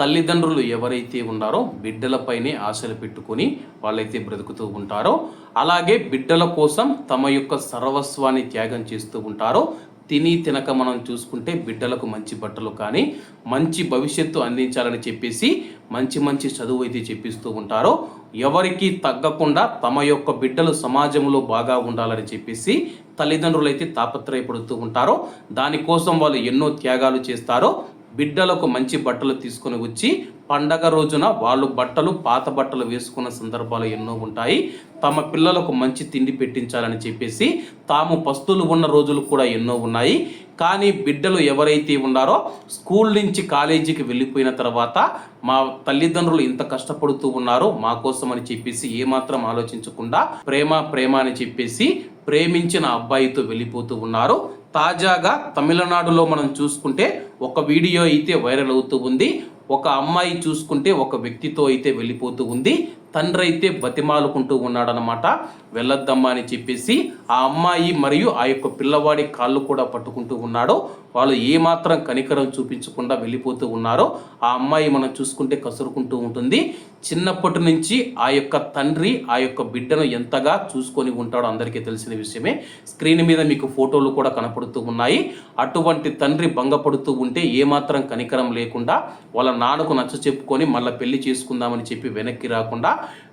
తల్లిదండ్రులు ఎవరైతే ఉన్నారో బిడ్డలపైనే ఆశలు పెట్టుకొని వాళ్ళైతే బ్రతుకుతూ ఉంటారో అలాగే బిడ్డల కోసం తమ యొక్క సర్వస్వాన్ని త్యాగం చేస్తూ ఉంటారో తిని తినక మనం చూసుకుంటే బిడ్డలకు మంచి బట్టలు కానీ మంచి భవిష్యత్తు అందించాలని చెప్పేసి మంచి మంచి చదువు అయితే చెప్పిస్తూ ఉంటారో ఎవరికి తగ్గకుండా తమ యొక్క బిడ్డలు సమాజంలో బాగా ఉండాలని చెప్పేసి తల్లిదండ్రులు అయితే తాపత్రయపడుతూ ఉంటారో దానికోసం వాళ్ళు ఎన్నో త్యాగాలు చేస్తారో బిడ్డలకు మంచి బట్టలు తీసుకొని వచ్చి పండగ రోజున వాళ్ళు బట్టలు పాత బట్టలు వేసుకున్న సందర్భాలు ఎన్నో ఉంటాయి. తమ పిల్లలకు మంచి తిండి పెట్టించాలని చెప్పేసి తాము పస్తులు ఉన్న రోజులు కూడా ఎన్నో ఉన్నాయి. కానీ బిడ్డలు ఎవరైతే ఉన్నారో స్కూల్ నుంచి కాలేజీకి వెళ్ళిపోయిన తర్వాత మా తల్లిదండ్రులు ఇంత కష్టపడుతూ ఉన్నారో మా కోసం అని చెప్పేసి ఏమాత్రం ఆలోచించకుండా ప్రేమ ప్రేమ అని చెప్పేసి ప్రేమించిన అబ్బాయితో వెళ్ళిపోతూ ఉన్నారు. తాజాగా తమిళనాడులో మనం చూసుకుంటే ఒక వీడియో అయితే వైరల్ అవుతూ ఉంది. ఒక అమ్మాయి చూసుకుంటే ఒక వ్యక్తితో అయితే వెళ్ళిపోతూ ఉంది. తండ్రి అయితే బతిమాలుకుంటూ ఉన్నాడనమాట వెళ్ళొద్దమ్మా అని చెప్పేసి ఆ అమ్మాయి మరియు ఆ యొక్క పిల్లవాడి కాళ్ళు కూడా పట్టుకుంటూ ఉన్నాడు. వాళ్ళు ఏమాత్రం కనికరం చూపించకుండా వెళ్ళిపోతూ ఉన్నారో ఆ అమ్మాయి మనం చూసుకుంటే కసురుకుంటూ ఉంటుంది. చిన్నప్పటి నుంచి ఆ యొక్క తండ్రి ఆ యొక్క బిడ్డను ఎంతగా చూసుకొని ఉంటాడో అందరికీ తెలిసిన విషయమే. స్క్రీన్ మీద మీకు ఫోటోలు కూడా కనపడుతూ ఉన్నాయి. అటువంటి తండ్రి భంగపడుతూ ఉంటే ఏమాత్రం కనికరం లేకుండా వాళ్ళ నాన్నకు నచ్చ చెప్పుకొని మళ్ళీ పెళ్ళి చేసుకుందామని చెప్పి వెనక్కి రాకుండా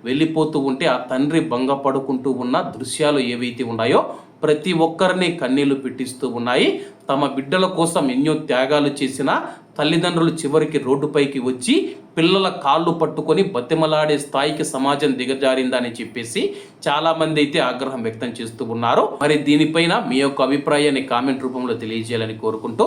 వెళ్ళిపోతూ ఉంటే ఆ తండ్రి భంగపడుకుంటూ ఉన్న దృశ్యాలు ఏవైతే ఉన్నాయో ప్రతి ఒక్కరిని కన్నీళ్ళు పెట్టిస్తూ ఉన్నాయి. తమ బిడ్డల కోసం ఎన్నో త్యాగాలు చేసిన తల్లిదండ్రులు చివరికి రోడ్డుపైకి వచ్చి పిల్లల కాళ్ళు పట్టుకొని బతిమలాడే స్థాయికి సమాజం దిగజారిందని చెప్పేసి చాలా మంది అయితే ఆగ్రహం వ్యక్తం చేస్తూ ఉన్నారు. మరి దీనిపైన మీ యొక్క అభిప్రాయాన్ని కామెంట్ రూపంలో తెలియజేయాలని కోరుకుంటూ